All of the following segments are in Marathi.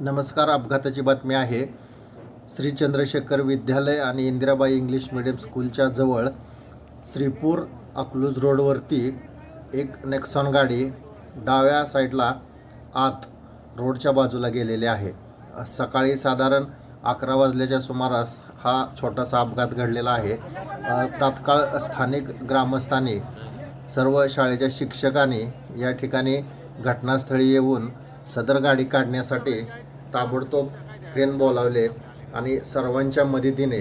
नमस्कार अपघाताची बातमी आहे. श्री चंद्रशेखर विद्यालय आणि इंदिराबाई इंग्लिश मिडियम स्कूलच्या जवळ श्रीपूर अकलूज रोडवरती एक नेक्सॉन गाडी डाव्या साईडला आत रोडच्या बाजूला गेलेली आहे. सकाळी साधारण अकरा वाजल्याच्या सुमारास हा छोटासा अपघात घडलेला आहे. तात्काळ स्थानिक ग्रामस्थांनी सर्व शाळेच्या शिक्षकांनी या ठिकाणी घटनास्थळी येऊन सदर गाडी काढण्यासाठी ताबडतोब क्रेन बोलावले आणि सर्वांच्या मदतीने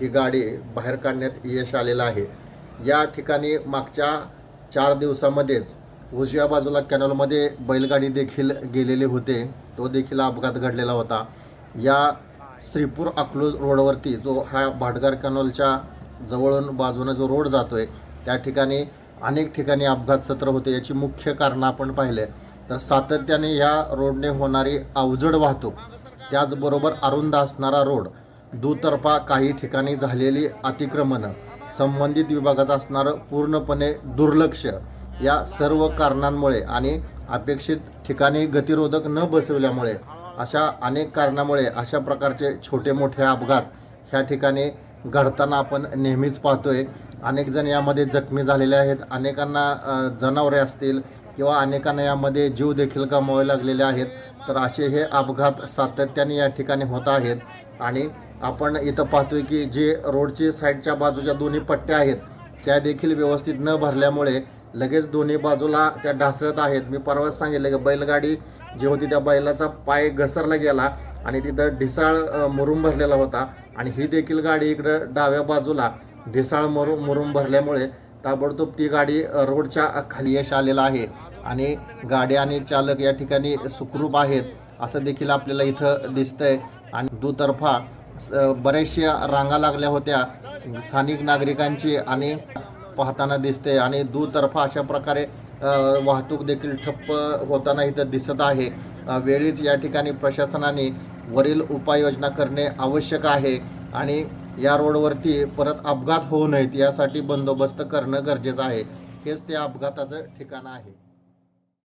ही गाडी बाहेर काढण्यात यश आलेलं आहे. या ठिकाणी मागच्या चार दिवसामध्येच उजव्या बाजूला कॅनॉलमध्ये बैलगाडी देखील गेलेले होते. तो देखील अपघात घडलेला होता. या श्रीपूर अकलूज रोडवरती जो हा भाटगार कॅनॉलच्या जवळून बाजूनं जो रोड जातो आहे त्या ठिकाणी अनेक ठिकाणी अपघात सत्र होते. याची मुख्य कारणं आपण पाहिले. तर सातत्याने या रोडने होणारी अवजड वाहतूक त्याचबरोबर अरुंद असणारा रोड दुतर्फा काही ठिकाणी झालेली अतिक्रमणं संबंधित विभागाचं असणारं पूर्णपणे दुर्लक्ष या सर्व कारणांमुळे आणि अपेक्षित ठिकाणी गतिरोधक न बसवल्यामुळे अशा अनेक कारणामुळे अशा प्रकारचे छोटे मोठे अपघात ह्या ठिकाणी घडताना आपण नेहमीच पाहतोय. अनेकजण यामध्ये जखमी झालेले आहेत. अनेकांना जनावरे असतील किंवा अनेकांना यामध्ये जीव देखील गमावे लागलेले आहेत. तर असे हे अपघात सातत्याने या ठिकाणी होत आहेत. आणि आपण इथं पाहतोय की जे रोडची साईडच्या बाजूच्या दोन्ही पट्ट्या आहेत त्या देखील व्यवस्थित न भरल्यामुळे लगेच दोन्ही बाजूला त्या ढासळत आहेत. मी परवाच सांगितलं की बैलगाडी जी होती त्या बैलाचा पाय घसरला गेला आणि तिथं ढिसाळ मुरुम भरलेला होता. आणि ही देखील गाडी इकडं डाव्या बाजूला ढिसाळ मुरुम मुरुम भरल्यामुळे ताबडतोब ती गाडी रोडच्या खाली यश आलेलं आहे आणि गाडी आणि चालक या ठिकाणी सुखरूप आहेत असं देखील आपल्याला इथं दिसतंय. आणि दुतर्फा स- बऱ्याचशा रांगा लागल्या होत्या स्थानिक नागरिकांची आणि पाहताना दिसते आणि दुतर्फा अशा प्रकारे वाहतूक देखील ठप्प होताना इथं दिसत आहे. वेळीच या ठिकाणी प्रशासनाने वरील उपाययोजना करणे आवश्यक आहे. आणि या रोडवरती परत अपघात होऊ नयेत यासाठी बंदोबस्त करणं गरजेचं आहे. हेच त्या अपघाताचं ठिकाण आहे.